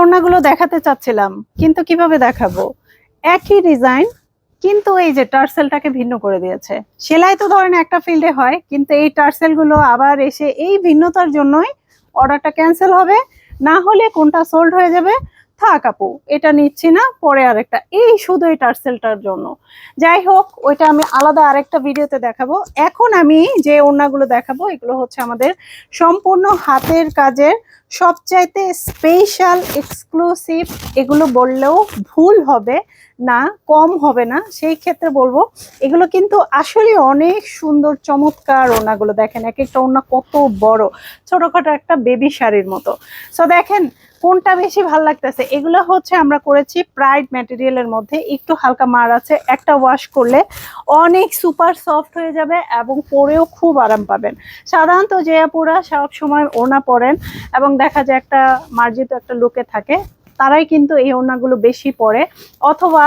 ওড়নাগুলো দেখাতে চাচ্ছিলাম, কিন্তু কীভাবে দেখাবো? একই ডিজাইন, কিন্তু এই যে টার্সেলটাকে ভিন্ন করে দিয়েছে। সেলাই তো ধরেন একটা ফিল্ডে হয়, কিন্তু এই টার্সেলগুলো আবার এসে এই ভিন্নতার জন্যই অর্ডারটা ক্যান্সেল হবে, না হলে কোনটা সোল্ড হয়ে যাবে থাক আপু, এটা নিচ্ছি না, পরে আরেকটা। এই শুধু এই টার্সেলটার জন্য। যাই হোক, ওইটা আমি আলাদা আরেকটা ভিডিওতে দেখাবো। এখন আমি যে ওড়নাগুলো দেখাবো, এগুলো হচ্ছে আমাদের সম্পূর্ণ হাতের কাজের সবচাইতে স্পেশাল এক্সক্লুসিভ এগুলো বললেও ভুল হবে না, কম হবে না, সেই ক্ষেত্রে বলব, এগুলো কিন্তু আসলে অনেক সুন্দর, চমৎকার ওড়নাগুলো দেখেন, এক একটা ওড়না কত বড়, ছোটোখাটো একটা বেবি শাড়ির মতো। সো দেখেন কোনটা বেশি ভালো লাগতেছে? এগুলো হচ্ছে আমরা করেছি প্রাইড ম্যাটেরিয়ালের মধ্যে। একটু হালকা মার আছে, একটা ওয়াশ করলে অনেক সুপার সফট হয়ে যাবে এবং পরেও খুব আরাম পাবেন। সাধারণত যে আপুরা সব সময় ওনা পরেন এবং দেখা যায় একটা মার্জিত একটা লুকে থাকে তারাই কিন্তু এই ওড়নাগুলো বেশি পরে। অথবা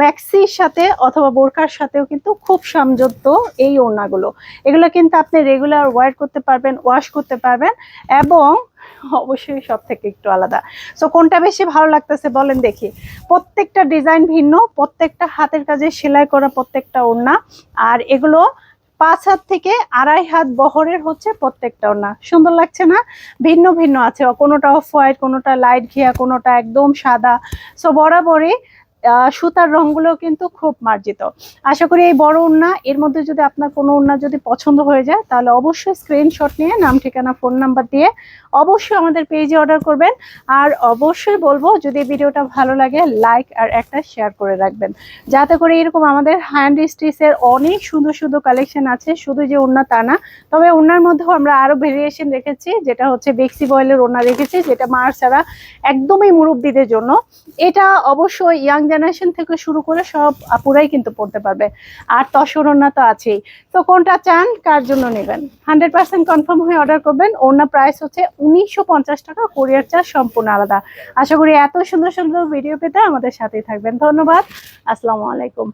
ম্যাক্সির সাথে অথবা বোরকার সাথেও কিন্তু খুব সামঞ্জস্য এই ওড়নাগুলো। এগুলো কিন্তু আপনি রেগুলার ওয়ার করতে পারবেন ওয়াশ করতে পারবেন এবং অবশ্যই সব থেকে একটু আলাদা। সো কোনটা বেশি ভালো লাগতেছে বলেন দেখি। প্রত্যেকটা ডিজাইন ভিন্ন, প্রত্যেকটা হাতের কাজে সেলাই করা প্রত্যেকটা ওড়না। আর এগুলো পাঁচ হাত থেকে আড়াই হাত বহরের হচ্ছে প্রত্যেকটা ওড়না সুন্দর লাগছে না? ভিন্ন ভিন্ন আছে। কোনোটা অফ হোয়াইট কোনোটা লাইট ঘিয়া, কোনোটা একদম সাদা। সো বরাবরই সুতার রঙগুলো কিন্তু খুব মার্জিত। আশা করি এই বড় ওড়না এর মধ্যে যদি আপনার কোনো ওড়না যদি পছন্দ হয়ে যায়, তাহলে অবশ্যই স্ক্রিনশট নিয়ে, নাম, ঠিকানা ফোন নাম্বার দিয়ে অবশ্যই আমাদের পেজে অর্ডার করবেন। আর অবশ্যই বলব, যদি ভিডিওটা ভালো লাগে লাইক আর একটা শেয়ার করে রাখবেন। যাতে করে এরকম আমাদের হ্যান্ড স্টিচের অনেক সুন্দর সুন্দর কালেকশন আছে। শুধু যে ওড়না তা না, তবে ওড়নার মধ্যেও আমরা আরও ভেরিয়েশন রেখেছি, যেটা হচ্ছে বেক্সি বয়েলের ওড়না রেখেছি, যেটা মার ছাড়া একদমই মুরব্বীদের জন্য। এটা অবশ্যই ইয়াং জেনারেশন থেকে শুরু করে সব আপুরাই কিন্তু পড়তে পারবে। আর তসর ওড়না তো আছেই। তো কোনটা চান? কার জন্য নেবেন? হান্ড্রেড পার্সেন্ট কনফার্ম হয়ে অর্ডার করবেন। ওনার প্রাইস হচ্ছে উনিশশো পঞ্চাশ টাকা। কোরিয়ার চার্জ সম্পূর্ণ আলাদা। আশা করি এত সুন্দর সুন্দর ভিডিও পেতে আমাদের সাথেই থাকবেন। ধন্যবাদ। আসসালামু আলাইকুম।